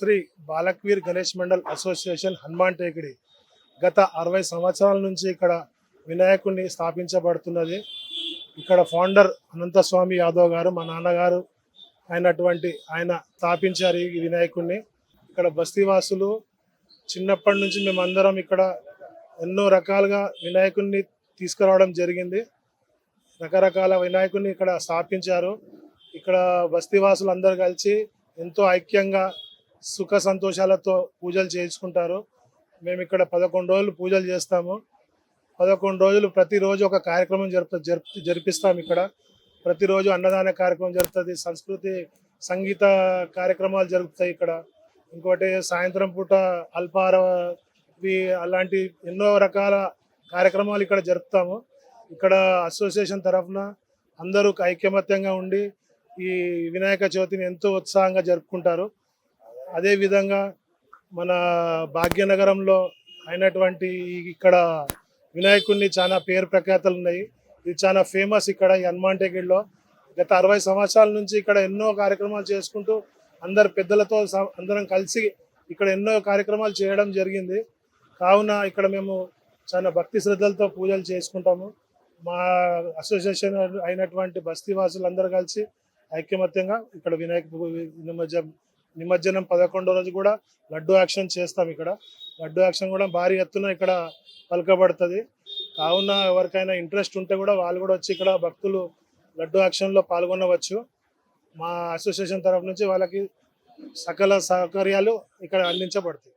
Shri Balakveer Ganesh Mandal association Hanuman టేకిడి గత అరవై సంవత్సరాల నుంచి ఇక్కడ వినాయకుడిని స్థాపించబడుతున్నది. ఇక్కడ ఫౌండర్ అనంతస్వామి యాదవ్ గారు మా నాన్నగారు అయినటువంటి ఆయన స్థాపించారు ఈ వినాయకుడిని ఇక్కడ బస్తీవాసులు చిన్నప్పటి నుంచి మేమందరం ఇక్కడ ఎన్నో రకాలుగా వినాయకుడిని తీసుకురావడం జరిగింది. రకరకాల వినాయకుడిని ఇక్కడ స్థాపించారు. ఇక్కడ బస్తీవాసులు అందరు కలిసి ఎంతో ఐక్యంగా సుఖ సంతోషాలతో పూజలు చేయించుకుంటారు. మేము ఇక్కడ పదకొండు రోజులు పూజలు చేస్తాము. పదకొండు రోజులు ప్రతిరోజు ఒక కార్యక్రమం జరుపు జరుపు జరిపిస్తాం ఇక్కడ. ప్రతిరోజు అన్నదాన కార్యక్రమం జరుగుతుంది సంస్కృతి సంగీత కార్యక్రమాలు జరుగుతాయి ఇక్కడ. ఇంకోటి సాయంత్రం పూట అల్పారవి అలాంటి ఎన్నో రకాల కార్యక్రమాలు ఇక్కడ జరుపుతాము. ఇక్కడ అసోసియేషన్ తరఫున అందరూ ఐక్యమత్యంగా ఉండి ఈ వినాయక చవితిని ఎంతో ఉత్సాహంగా జరుపుకుంటారు. అదేవిధంగా మన భాగ్యనగరంలో అయినటువంటి ఇక్కడ వినాయకుడిని చాలా పేరు ప్రఖ్యాతలు ఉన్నాయి. ఇది చాలా ఫేమస్ ఇక్కడ ఈ హనుమాన్ గత అరవై సంవత్సరాల నుంచి ఇక్కడ ఎన్నో కార్యక్రమాలు చేసుకుంటూ అందరు పెద్దలతో స- అందరం కలిసి ఇక్కడ ఎన్నో కార్యక్రమాలు చేయడం జరిగింది. కావున ఇక్కడ మేము చాలా భక్తి శ్రద్ధలతో పూజలు చేసుకుంటాము. మా అసోసియేషన్ అయినటువంటి బస్తీ వాసులందరూ కలిసి ఐక్యమత్యంగా ఇక్కడ వినాయక నిమజ్జనం నిమజ్జనం పదకొండో రోజు కూడా లడ్డు యాక్షన్ చేస్తాం ఇక్కడ. లడ్డు యాక్షన్ కూడా భారీ ఎత్తున ఇక్కడ పలకబడుతుంది. కావున ఎవరికైనా ఇంట్రెస్ట్ ఉంటే కూడా వాళ్ళు కూడా వచ్చి ఇక్కడ భక్తులు లడ్డు యాక్షన్లో పాల్గొనవచ్చు. మా అసోసియేషన్ తరఫు నుంచి వాళ్ళకి సకల సౌకర్యాలు ఇక్కడ అందించబడతాయి.